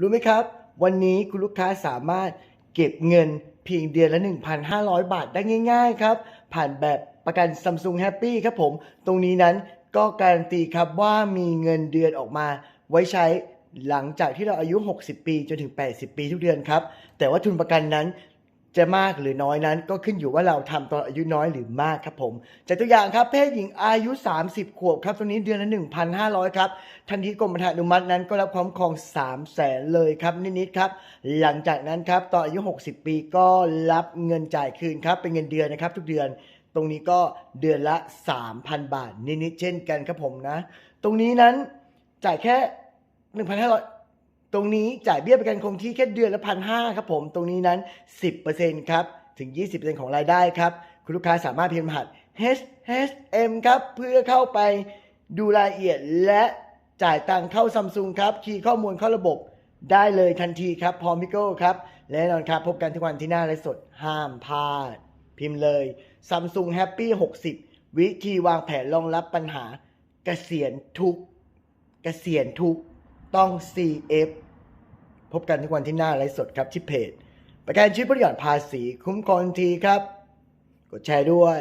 รู้ไหมครับ วันนี้คุณลูกค้าสามารถเก็บเงินเพียงเดือนละ 1,500 บาทได้ง่าย ๆ ครับ ผ่านแบบประกัน Samsung Happy ครับผม ตรงนี้นั้นก็การันตีครับว่ามีเงินเดือนออกมา ไว้ใช้หลังจากที่เราอายุ 60 ปีจนถึง 80 ปีทุกเดือนครับ แต่ว่าทุนประกันนั้น จะมากหรือน้อยนั้นก็ขึ้นอยู่ว่าเราทำตอนอายุน้อยหรือมากครับผมจากตัวอย่างครับเพศหญิงอายุ 30 ขวบครับตรงนี้เดือนละ 1,500 ครับทันทีกรมธรรม์อนุมัตินั้นก็รับความครอง 3 0 0แสนเลยครับนิดๆครับหลังจากนั้นครับตอนอายุ 60 ปีก็รับเงินจ่ายคืนครับเป็นเงินเดือนนะครับทุกเดือน ตรงนี้ก็เดือนละ 3,000 บาทนิดๆเช่นกันครับผมนะ ตรงนี้นั้นจ่ายแค่ 1,500 ตรงนี้จ่ายเบี้ยประกันคงที่แค่เดือนละพันห้าครับผมตรงนี้นั้น 10%ครับถึง 20%ของรายได้ครับ คุณลูกค้าสามารถพิมพ์รหัส HHM ครับเพื่อเข้าไปดูรายละเอียดและจ่ายตังค์เข้าซัมซุงครับคีย์ข้อมูลเข้าระบบได้เลยทันทีครับพร้อมพิโก้ครับ และแน่นอนครับพบกันทุกวันที่หน้าไลฟ์สดห้ามพลาด พิมพ์เลย Samsung Happy 60 วิธีวางแผนรองรับปัญหาเกษียณทุกเกษียณทุก ต้อง CF พบกันทุกวันที่หน้าไลฟ์สดครับที่เพจ ประกันชีวิตผู้หย่อนภาษีคุ้มครองทีครับ กดแชร์ด้วย